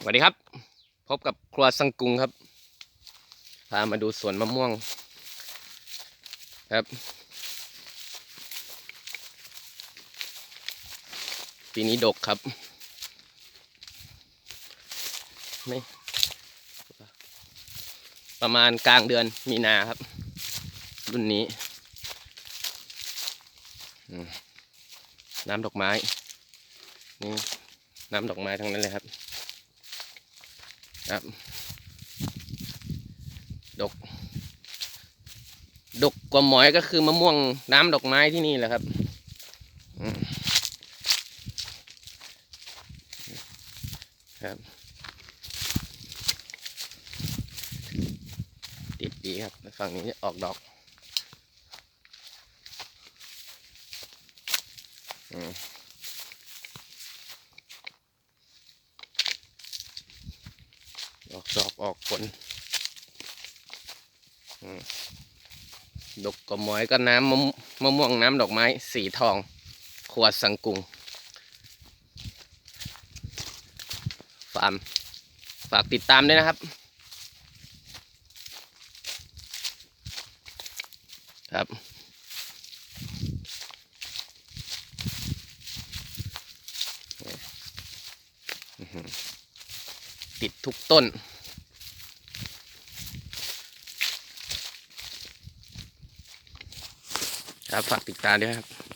สวัสดีครับ พบกับครัวสังกุงครับ พามาดูสวนมะม่วงครับ ปีนี้ดกครับไม่ประมาณกลางเดือนมีนาครับ รุ่นนี้ น้ำดอกไม้ นี่ น้ำดอกไม้ทั้งนั้นเลยครับ ครับ ดก ดกกว่าหมอยก็คือมะม่วงน้ำดอกไม้ที่นี่แหละครับครับ ติดดีครับ ฝั่งนี้ออกดอกอม ออกดอกออกผลอืมดกกว่าหมอยก็น้ำมะมะม่วงน้ำดอกไม้ สีทอง ขวดสังกุงฟาร์มฝากติดตามด้วยนะครับ ครับอือ ติดทุกต้น ครับฝากติดตามด้วยครับ